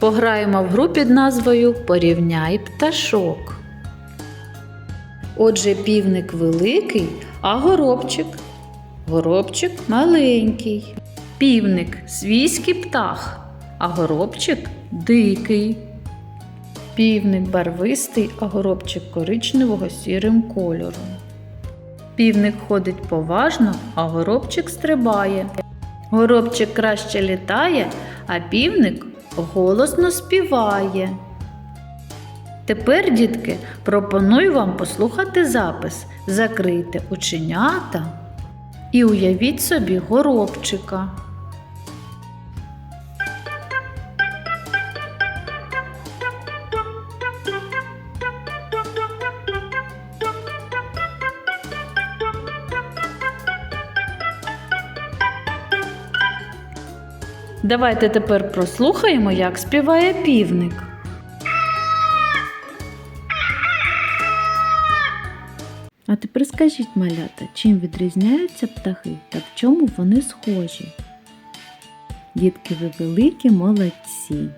Пограємо в гру під назвою Порівняй пташок. Отже, півник великий, а горобчик. Горобчик маленький. Півник свійський птах, а горобчик дикий. Півник барвистий, а горобчик коричневого сірим кольором. Півник ходить поважно, а горобчик стрибає. Горобчик краще літає, а півник голосно співає. Тепер, дітки, пропоную вам послухати запис. Закрийте оченята і уявіть собі горобчика. Давайте тепер прослухаємо, як співає півник. А тепер скажіть, малята, чим відрізняються птахи та в чому вони схожі? Дітки, ви великі молодці.